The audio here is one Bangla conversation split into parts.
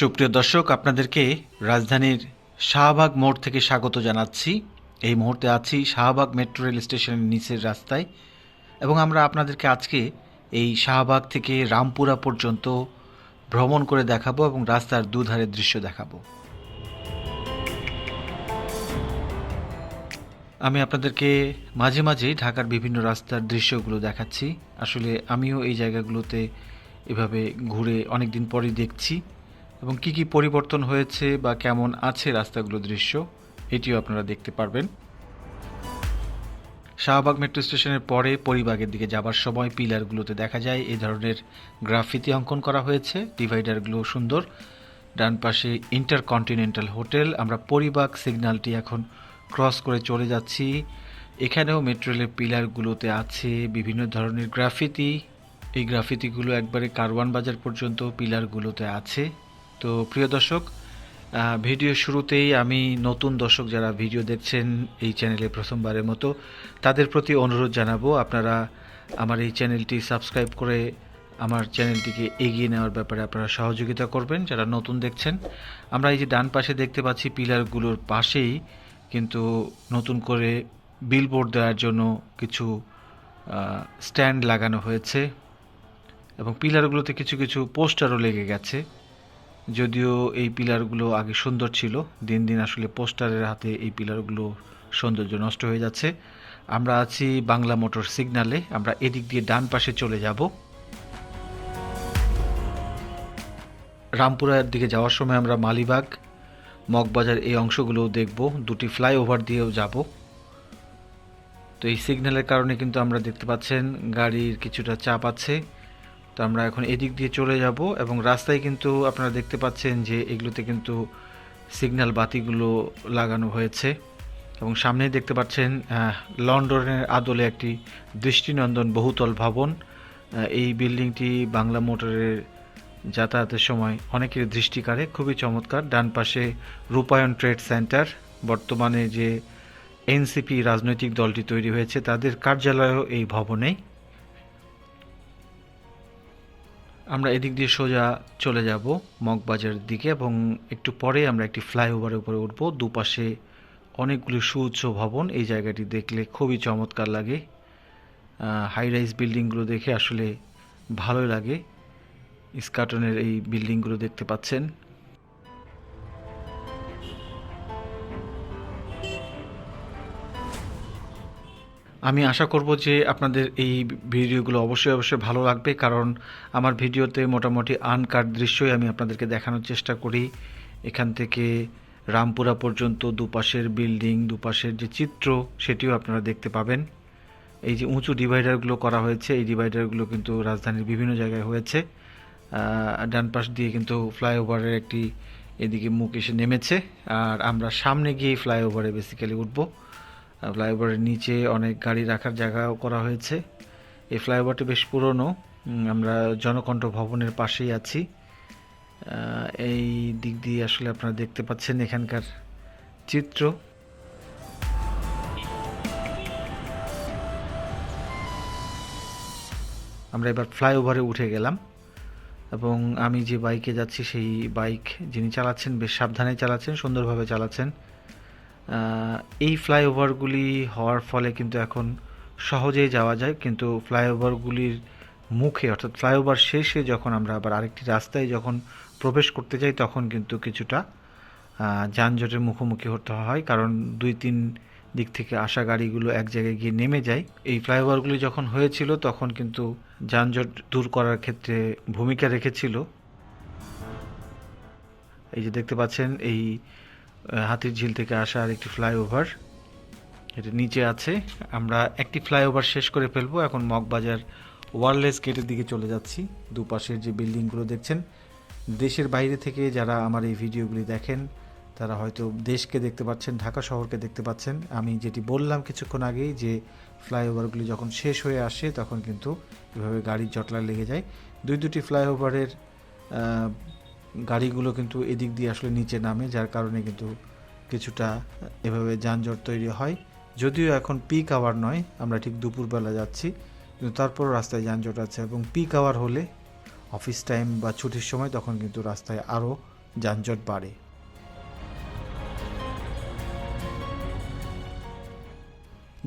সুপ্রিয় দর্শক, আপনাদেরকে রাজধানীর শাহবাগ মোড় থেকে স্বাগত জানাচ্ছি। এই মুহূর্তে আছি শাহবাগ মেট্রো রেল স্টেশনের নিচের রাস্তায় এবং আমরা আপনাদেরকে আজকে এই শাহবাগ থেকে রামপুরা পর্যন্ত ভ্রমণ করে দেখাবো এবং রাস্তার দুধারের দৃশ্য দেখাবো। আমি আপনাদেরকে মাঝে মাঝে ঢাকার বিভিন্ন রাস্তার দৃশ্যগুলো দেখাচ্ছি। আসলে আমিও এই জায়গাগুলোতে এভাবে ঘুরে অনেক দিন পরেই দেখছি। এবং কি কি পরিবর্তন হয়েছে বা কেমন আছে রাস্তাগুলোর দৃশ্য, এটিও আপনারা দেখতে পারবেন। শাহবাগ মেট্রো স্টেশনের পরে পরিবাগের দিকে যাবার সময় পিলারগুলোতে দেখা যায় এই ধরনের গ্রাফিতি অঙ্কন করা হয়েছে। ডিভাইডারগুলো সুন্দর। ডান পাশে ইন্টারকন্টিনেন্টাল হোটেল। আমরা পরিবাগ সিগন্যালটি এখন ক্রস করে চলে যাচ্ছি। এখানেও মেট্রো রেলের পিলারগুলোতে আছে বিভিন্ন ধরনের গ্রাফিতি। এই গ্রাফিতিগুলো একবারে কারওয়ান বাজার পর্যন্ত পিলারগুলোতে আছে। তো প্রিয় দর্শক ভিডিও শুরুতেই আমি নতুন দর্শক যারা ভিডিও দেখছেন এই চ্যানেলে প্রথমবারের মতো, তাদের প্রতি অনুরোধ জানাব আপনারা আমার এই চ্যানেলটি সাবস্ক্রাইব করে আমার চ্যানেলটিকে এগিয়ে নেওয়ার ব্যাপারে আপনারা সহযোগিতা করবেন, যারা নতুন দেখছেন। আমরা এই যে ডান পাশে দেখতে পাচ্ছি পিলারগুলোর পাশেই কিন্তু নতুন করে বিলবোর্ড দেওয়ার জন্য কিছু স্ট্যান্ড লাগানো হয়েছে এবং পিলারগুলোতে কিছু কিছু পোস্টারও লেগে গেছে। যদিও এই পিলারগুলো আগে সুন্দর ছিল, দিন দিন আসলে পোস্টারের হাতে এই পিলারগুলো সৌন্দর্য নষ্ট হয়ে যাচ্ছে। আমরা আছি বাংলা মোটর সিগনালে, আমরা এদিক দিয়ে ডান পাশে চলে যাব। রামপুরার দিকে যাওয়ার সময় আমরা মালিবাগ, মগবাজার এই অংশগুলোও দেখব, দুটি ফ্লাইওভার দিয়েও যাব। তো এই সিগন্যালের কারণে কিন্তু আমরা দেখতে পাচ্ছেন গাড়ির কিছুটা চাপ আছে। তো আমরা এখন এদিক দিয়ে চলে যাব এবং রাস্তায় কিন্তু আপনারা দেখতে পাচ্ছেন যে এগুলোতে কিন্তু সিগন্যাল বাতিগুলো লাগানো হয়েছে এবং সামনেই দেখতে পাচ্ছেন লন্ডনের আদলে একটি দৃষ্টিনন্দন বহুতল ভবন। এই বিল্ডিংটি বাংলা মোটরের যাতায়াতের সময় অনেকের দৃষ্টি কাড়ে, খুবই চমৎকার। ডান পাশে রূপায়ণ ট্রেড সেন্টার, বর্তমানে যে এনসিপি রাজনৈতিক দলটি তৈরি হয়েছে, তাদের কার্যালয়ও এই ভবনেই। আমরা এদিক দিয়ে সোজা চলে যাব মগবাজারের দিকে এবং একটু পরে আমরা একটি ফ্লাইওভারের উপরে উঠব। দুপাশে অনেকগুলি সুউচ্চ ভবন। এই জায়গাটি দেখলে খুবই চমৎকার লাগে। হাই রাইজ বিল্ডিংগুলো দেখে আসলে ভালোই লাগে। ইস্কাটনের এই বিল্ডিংগুলো দেখতে পাচ্ছেন। আমি আশা করব যে আপনাদের এই ভিডিওগুলো অবশ্যই অবশ্যই ভালো লাগবে, কারণ আমার ভিডিওতে মোটামুটি আনকাট দৃশ্যই আমি আপনাদেরকে দেখানোর চেষ্টা করি। এখান থেকে রামপুরা পর্যন্ত দুপাশের বিল্ডিং, দুপাশের যে চিত্র, সেটিও আপনারা দেখতে পাবেন। এই যে উঁচু ডিভাইডারগুলো করা হয়েছে, এই ডিভাইডারগুলো কিন্তু রাজধানীর বিভিন্ন জায়গায় হয়েছে। ডান পাশ দিয়ে কিন্তু ফ্লাইওভারের একটি এদিকে মুখ এসে নেমেছে, আর আমরা সামনে গিয়ে ফ্লাইওভারে বেসিক্যালি উঠবো। ফ্লাইওভারের নিচে অনেক গাড়ি রাখার জায়গাও করা হয়েছে। এই ফ্লাইওভারটি বেশ পুরনো। আমরা জনকণ্ঠ ভবনের পাশেই আছি। এই দিক দিয়ে আসলে আপনারা দেখতে পাচ্ছেন এখানকার চিত্র। আমরা এবার ফ্লাইওভারে উঠে গেলাম এবং আমি যে বাইকে যাচ্ছি, সেই বাইক যিনি চালাচ্ছেন, বেশ সাবধানে চালাচ্ছেন, সুন্দরভাবে চালাচ্ছেন। এই ফ্লাইওভারগুলি হওয়ার ফলে কিন্তু এখন সহজেই যাওয়া যায়, কিন্তু ফ্লাইওভারগুলির মুখে, অর্থাৎ ফ্লাইওভার শেষে যখন আমরা আবার আরেকটি রাস্তায় যখন প্রবেশ করতে যাই, তখন কিন্তু কিছুটা যানজটের মুখোমুখি হতে হয়। কারণ দুই তিন দিক থেকে আসা গাড়িগুলো এক জায়গায় গিয়ে নেমে যায়। এই ফ্লাইওভারগুলি যখন হয়েছিল, তখন কিন্তু যানজট দূর করার ক্ষেত্রে ভূমিকা রেখেছিল। এই যে দেখতে পাচ্ছেন, এই হাতির ঝিল থেকে আসা আরেকটি ফ্লাইওভার। এটা নিচে আছে। আমরা একটি ফ্লাইওভার শেষ করে ফেলব। এখন মগবাজার ওয়ারলেস গেটের দিকে চলে যাচ্ছি। দুপাশের যে বিল্ডিংগুলো দেখছেন, দেশের বাইরে থেকে যারা আমার এই ভিডিওগুলি দেখেন, তারা হয়তো দেশকে দেখতে পাচ্ছেন, ঢাকা শহরকে দেখতে পাচ্ছেন। আমি যেটি বললাম কিছুক্ষণ আগেই যে ফ্লাইওভারগুলি যখন শেষ হয়ে আসে, তখন কিন্তু এভাবে গাড়ির জটলা লেগে যায়। দুই দুটি ফ্লাইওভারের গাড়িগুলো কিন্তু এদিক দিয়ে আসলে নিচে নামে, যার কারণে কিন্তু কিছুটা এভাবে যানজট তৈরি হয়। যদিও এখন পিক আওয়ার নয়, আমরা ঠিক দুপুরবেলা যাচ্ছি, কিন্তু তারপর রাস্তায় যানজট আছে এবং পিক আওয়ার হলে অফিস টাইম বা ছুটির সময় তখন কিন্তু রাস্তায় আরও যানজট বাড়ে।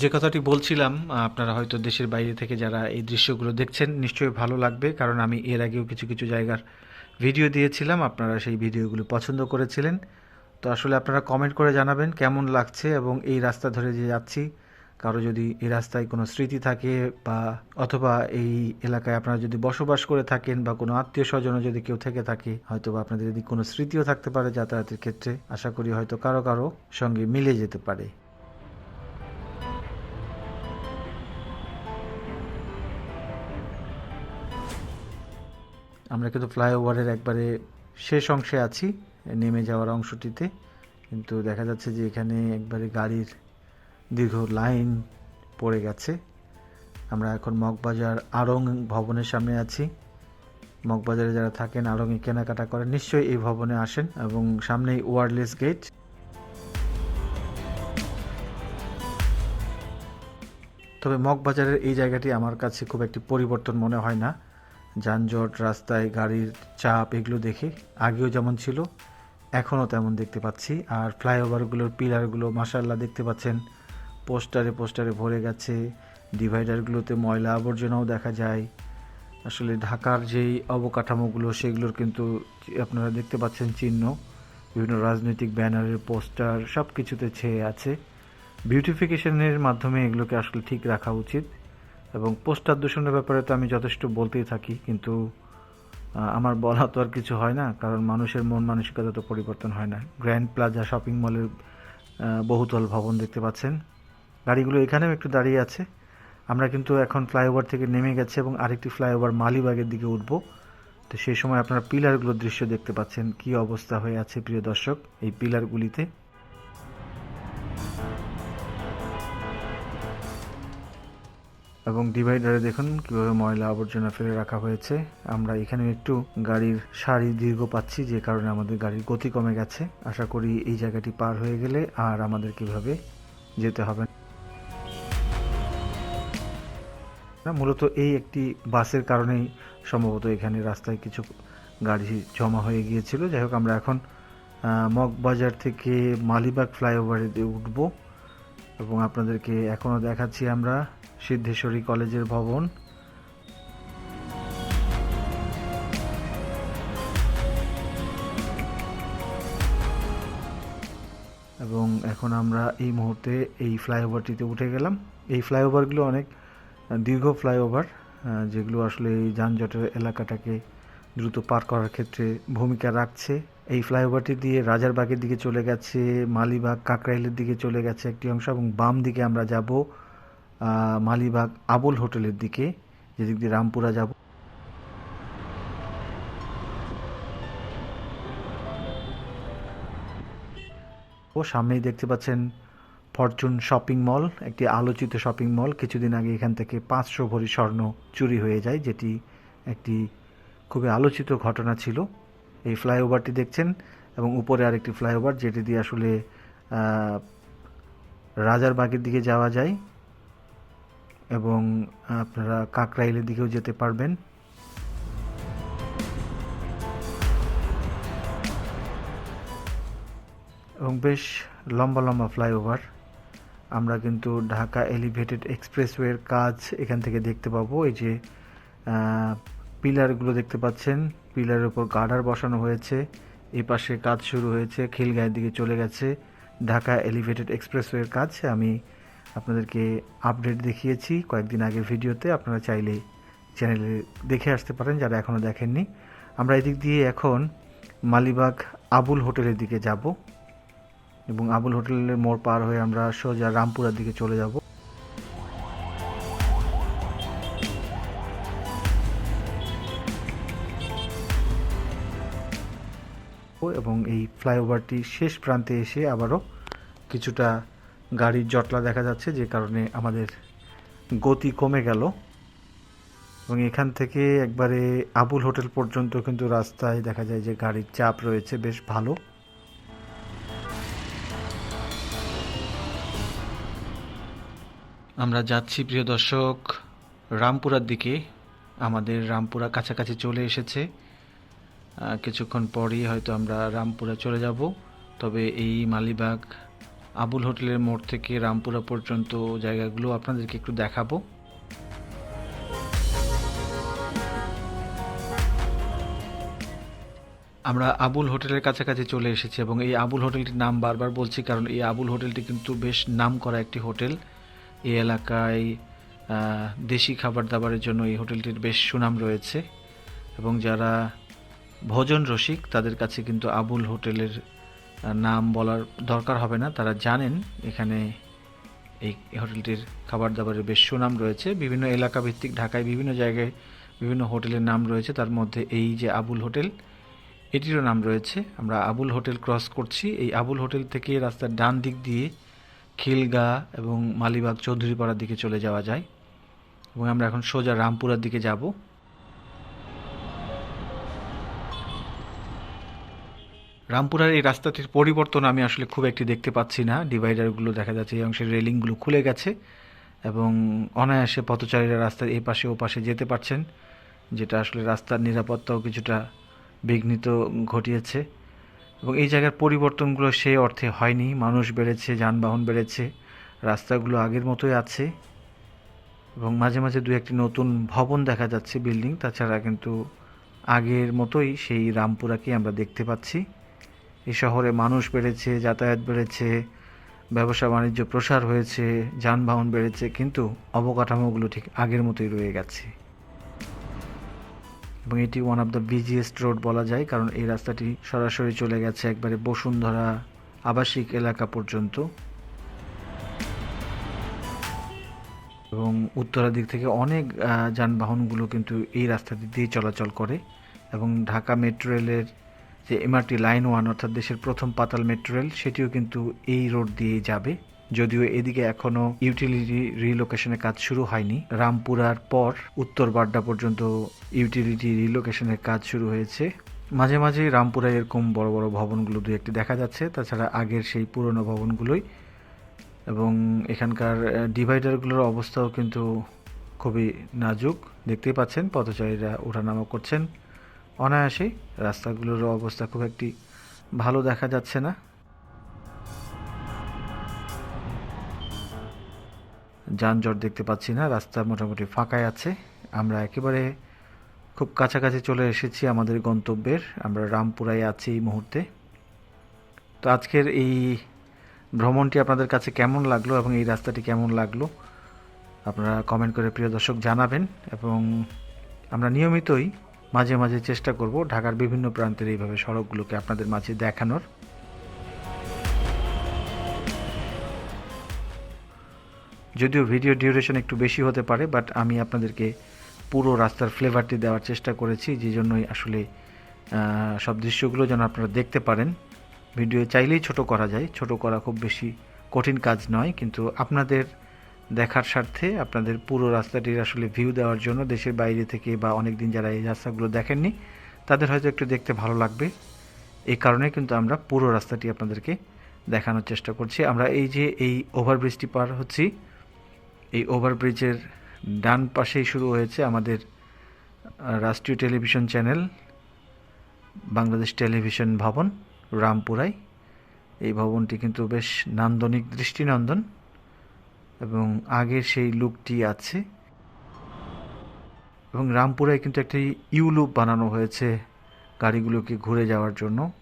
যে কথাটি বলছিলাম, আপনারা হয়তো দেশের বাইরে থেকে যারা এই দৃশ্যগুলো দেখছেন, নিশ্চয়ই ভালো লাগবে, কারণ আমি এর আগেও কিছু কিছু জায়গার ভিডিও দিয়েছিলাম, আপনারা সেই ভিডিওগুলো পছন্দ করেছিলেন। তো আসলে আপনারা কমেন্ট করে জানাবেন কেমন লাগছে এবং এই রাস্তা ধরে যে যাচ্ছি, কারও যদি এই রাস্তায় কোনো স্মৃতি থাকে বা অথবা এই এলাকায় আপনারা যদি বসবাস করে থাকেন বা কোনো আত্মীয় স্বজনও যদি কেউ থেকে থাকে হয়তো বা আপনাদের যদি কোনো স্মৃতিও থাকতে পারে যাতায়াতের ক্ষেত্রে, আশা করি হয়তো কারও কারও সঙ্গে মিলে যেতে পারে। আমরা কিন্তু ফ্লাইওভারের একবারে শেষ অংশে আছি, নেমে যাওয়ার অংশটিতে। কিন্তু দেখা যাচ্ছে যে এখানে একবারে গাড়ির দীর্ঘ লাইন পড়ে গেছে। আমরা এখন মগবাজার আড়ং ভবনের সামনে আছি। মগবাজারে যারা থাকেন, আড়ংয়ে কেনাকাটা করেন, নিশ্চয়ই এই ভবনে আসেন এবং সামনেই ওয়ারলেস গেট। তবে মগবাজারের এই জায়গাটি আমার কাছে খুব একটি পরিবর্তন মনে হয় না। যানজট, রাস্তায় গাড়ির চাপ এগুলো দেখে আগেও যেমন ছিল, এখনও তেমন দেখতে পাচ্ছি। আর ফ্লাইওভারগুলোর পিলারগুলো মাসাল্লাহ দেখতে পাচ্ছেন। পোস্টারে পোস্টারে ভরে গেছে। ডিভাইডারগুলোতে ময়লা আবর্জনাও দেখা যায়। আসলে ঢাকার যেই অবকাঠামোগুলো, সেগুলোর কিন্তু আপনারা দেখতে পাচ্ছেন চিহ্ন। বিভিন্ন রাজনৈতিক ব্যানারের পোস্টার সব কিছুতে ছেয়ে আছে। বিউটিফিকেশনের মাধ্যমে এগুলোকে আসলে ঠিক রাখা উচিত। এবং পোস্টার দূষণের ব্যাপারে তো আমি যথেষ্ট বলতেই থাকি, কিন্তু আমার বলা তো আর কিছু হয় না, কারণ মানুষের মন মানসিকতা তো পরিবর্তন হয় না। গ্র্যান্ড প্লাজা শপিং মলের বহুতল ভবন দেখতে পাচ্ছেন। গাড়িগুলো এখানেও একটু দাঁড়িয়ে আছে। আমরা কিন্তু এখন ফ্লাইওভার থেকে নেমে গেছে এবং আরেকটি ফ্লাইওভার মালিবাগের দিকে উঠব। তো সেই সময় আপনারা পিলারগুলোর দৃশ্য দেখতে পাচ্ছেন, কি অবস্থা হয়ে আছে প্রিয় দর্শক, এই পিলারগুলিতে। এবং ডিভাইডারে দেখুন কীভাবে ময়লা আবর্জনা ফেলে রাখা হয়েছে। আমরা এখানে একটু গাড়ির সারি দীর্ঘ পাচ্ছি, যে কারণে আমাদের গাড়ির গতি কমে গেছে। আশা করি এই জায়গাটি পার হয়ে গেলে আর আমাদের কীভাবে যেতে হবে। না, মূলত এই একটি বাসের কারণেই সম্ভবত এখানে রাস্তায় কিছু গাড়ি জমা হয়ে গিয়েছিল। যাই হোক, আমরা এখন মগবাজার থেকে মালিবাগ ফ্লাইওভারে দিয়ে উঠব। এবং আপনাদেরকে এখনও দেখাচ্ছি আমরা সিদ্ধেশ্বরী কলেজের ভবন। এবং এখন আমরা এই মুহূর্তে এই ফ্লাইওভারটিতে উঠে গেলাম। এই ফ্লাইওভারগুলো অনেক দীর্ঘ ফ্লাইওভার যেগুলো আসলে এই যানজটের এলাকাটাকে দ্রুত পার করার ক্ষেত্রে ভূমিকা রাখছে। এই ফ্লাইওভারটি দিয়ে রাজারবাগের দিকে চলে গেছে, মালিবাগ কাকরাইলের দিকে চলে গেছে একটি অংশ এবং বাম দিকে আমরা যাব মালিবাগ আবুল হোটেলের দিকে, যেদিক দিয়ে রামপুরা যাব। ও সামনেই দেখতে পাচ্ছেন ফরচুন শপিং মল, একটি আলোচিত শপিং মল। কিছুদিন আগে এখান থেকে পাঁচশো ভরি স্বর্ণ চুরি হয়ে যায়, যেটি একটি খুবই আলোচিত ঘটনা ছিল। এই ফ্লাইওভারটি দেখছেন এবং উপরে আরেকটি ফ্লাইওভার যেটি দিয়ে আসলে রাজারবাগের দিকে যাওয়া যায় এবং আপনারা কাকরাইলের দিকেও যেতে পারবেন। এবং বেশ লম্বা লম্বা ফ্লাইওভার। আমরা কিন্তু ঢাকা এলিভেটেড এক্সপ্রেসওয়ের কাজ এখান থেকে দেখতে পাবো। এই যে পিলারগুলো দেখতে পাচ্ছেন। পিলারের উপর গার্ডার বসানো হয়েছে। এই পাশে কাজ শুরু হয়েছে, খিলগাঁয়ের দিকে চলে গেছে। ঢাকা এলিভেটেড এক্সপ্রেসওয়ের কাজ আমি আপনাদেরকে আপডেট দেখিয়েছি কয়েকদিন আগের ভিডিওতে। আপনারা চাইলে চ্যানেলে দেখে আসতে পারেন, যারা এখনও দেখেননি। আমরা এদিক দিয়ে এখন মালিবাগ আবুল হোটেলের দিকে যাব এবং আবুল হোটেলের মোড় পার হয়ে আমরা সোজা রামপুরার দিকে চলে যাব। ফ্লাইওভারটি শেষ প্রান্তে এসে আবারও কিছুটা গাড়ির জটলা দেখা যাচ্ছে, যে কারণে আমাদের গতি কমে গেল। এবং এখান থেকে একবারে আবুল হোটেল পর্যন্ত কিন্তু রাস্তায় দেখা যায় যে গাড়ির চাপ রয়েছে, বেশ ভালো। আমরা যাচ্ছি, প্রিয় দর্শক, রামপুরার দিকে। আমাদের রামপুরা কাছাকাছি চলে এসেছে। কিছুক্ষণ পরই হয়তো আমরা রামপুরা চলে যাব। তবে এই মালিবাগ আবুল হোটেলের মোড় থেকে রামপুরা পর্যন্ত জায়গাগুলো আপনাদেরকে একটু দেখাবো। আমরা আবুল হোটেলের কাছাকাছি চলে এসেছি এবং এই আবুল হোটেলটির নাম বারবার বলছি কারণ এই আবুল হোটেলটি কিন্তু বেশ নাম করা একটি হোটেল। এই এলাকায় দেশি খাবার দাবারের জন্য এই হোটেলটির বেশ সুনাম রয়েছে এবং যারা ভোজন রসিক, তাদের কাছে কিন্তু আবুল হোটেলের নাম বলার দরকার হবে না। তারা জানেন এখানে এই হোটেলটির খাবার দাবারের বেশ সুনাম রয়েছে। বিভিন্ন এলাকা ভিত্তিক ঢাকায় বিভিন্ন জায়গায় বিভিন্ন হোটেলের নাম রয়েছে। তার মধ্যে এই যে আবুল হোটেল, এটিরও নাম রয়েছে। আমরা আবুল হোটেল ক্রস করছি। এই আবুল হোটেল থেকে রাস্তার ডান দিক দিয়ে খিলগা এবং মালিবাগ চৌধুরীপাড়ার দিকে চলে যাওয়া যায়। এবং আমরা এখন সোজা রামপুরার দিকে যাব। রামপুরার এই রাস্তাটির পরিবর্তন আমি আসলে খুব একটি দেখতে পাচ্ছি না। ডিভাইডারগুলো দেখা যাচ্ছে, এই অংশের রেলিংগুলো খুলে গেছে এবং অনায়াসে পথচারীরা রাস্তার এই পাশে ও পাশে যেতে পারছেন, যেটা আসলে রাস্তার নিরাপত্তাও কিছুটা বিঘ্নিত ঘটিয়েছে। এবং এই জায়গার পরিবর্তনগুলো সেই অর্থে হয়নি, মানুষ বেড়েছে, যানবাহন বেড়েছে, রাস্তাগুলো আগের মতোই আছে এবং মাঝে মাঝে দু একটি নতুন ভবন দেখা যাচ্ছে বিল্ডিং, তাছাড়া কিন্তু আগের মতোই সেই রামপুরাকে আমরা দেখতে পাচ্ছি। এই শহরে মানুষ বেড়েছে, যাতায়াত বেড়েছে, ব্যবসা বাণিজ্য প্রসার হয়েছে, যানবাহন বেড়েছে, কিন্তু অবকাঠামোগুলো ঠিক আগের মতোই রয়ে গেছে। এবং এটি one of the busiest road বলা যায়, কারণ এই রাস্তাটি সরাসরি চলে গেছে একবারে বসুন্ধরা আবাসিক এলাকা পর্যন্ত। এবং উত্তরা দিক থেকে অনেক যানবাহনগুলো কিন্তু এই রাস্তাটি দিয়ে চলাচল করে। এবং ঢাকা মেট্রো রেলের যে এমআরটি লাইন ওয়ান অর্থাৎ দেশের প্রথম পাতাল মেট্রো রেল, সেটিও কিন্তু এই রোড দিয়েই যাবে। যদিও এদিকে এখনও ইউটিলিটি রিলোকেশনের কাজ শুরু হয়নি। রামপুরার পর উত্তর বাড্ডা পর্যন্ত ইউটিলিটি রিলোকেশনের কাজ শুরু হয়েছে। মাঝে মাঝে রামপুরায় এরকম বড় বড় ভবনগুলো দু একটি দেখা যাচ্ছে। তাছাড়া আগের সেই পুরনো ভবনগুলোই। এবং এখানকার ডিভাইডারগুলোর অবস্থাও কিন্তু খুবই নাজুক। দেখতেই পাচ্ছেন, পথচারীরা ওঠানামা করছেন। অনায়াসে রাস্তাগুলোর অবস্থা খুব একটি ভালো দেখা যাচ্ছে না। যানজট দেখতে পাচ্ছি না, রাস্তা মোটামুটি ফাঁকাই আছে। আমরা একেবারে খুব কাছাকাছি চলে এসেছি আমাদের গন্তব্যের। আমরা রামপুরায় আছি এই মুহূর্তে। তো আজকের এই ভ্রমণটি আপনাদের কাছে কেমন লাগল এবং এই রাস্তাটি কেমন লাগল? আপনারা কমেন্ট করে প্রিয় দর্শক জানাবেন এবং আমরা নিয়মিতই মাঝে মাঝে চেষ্টা করব ঢাকার বিভিন্ন প্রান্তের এইভাবে সড়কগুলোকে আপনাদের মাঝে দেখানোর। যদিও ভিডিও ডিউরেশন একটু বেশি হতে পারে, বাট আমি আপনাদেরকে পুরো রাস্তার ফ্লেভারটি দেওয়ার চেষ্টা করেছি, যে জন্যই আসলে সব দৃশ্যগুলো যেন আপনারা দেখতে পারেন। ভিডিও চাইলেই ছোট করা যায়, ছোট করা খুব বেশি কঠিন কাজ নয়, কিন্তু আপনাদের দেখার স্বার্থে আপনাদের পুরো রাস্তাটির আসলে ভিউ দেওয়ার জন্য দেশের বাইরে থেকে বা অনেক দিন যারা এই রাস্তাগুলো দেখেননি, তাদের হয়তো একটু দেখতে ভালো লাগবে। এই কারণে কিন্তু আমরা পুরো রাস্তাটি আপনাদেরকে দেখানোর চেষ্টা করছি। আমরা এই যে এই ওভারব্রিজটি পার হচ্ছি, এই ওভারব্রিজের ডান পাশেই শুরু হয়েছে আমাদের রাষ্ট্রীয় টেলিভিশন চ্যানেল, বাংলাদেশ টেলিভিশন ভবন, রামপুরায়। এই ভবনটি কিন্তু বেশ নান্দনিক দৃষ্টিনন্দন। এবং আগের সেই লুকটি আছে। এবং রামপুরায় কিন্তু একটি ইউ লুপ বানানো হয়েছে গাড়িগুলোকে ঘুরে যাওয়ার জন্য।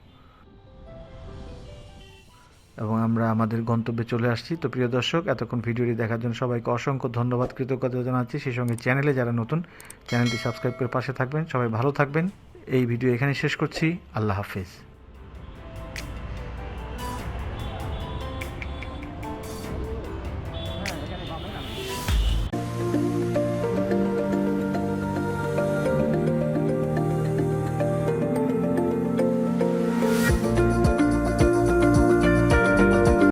এবং আমরা আমাদের গন্তব্যে চলে আসছি। তো প্রিয় দর্শক, এতক্ষণ ভিডিওটি দেখার জন্য সবাইকে অসংখ্য ধন্যবাদ, কৃতজ্ঞতা জানাচ্ছি। সেই সঙ্গে চ্যানেলে যারা নতুন, চ্যানেলটি সাবস্ক্রাইব করে পাশে থাকবেন। সবাই ভালো থাকবেন। এই ভিডিও এখানে শেষ করছি। আল্লাহ হাফেজ।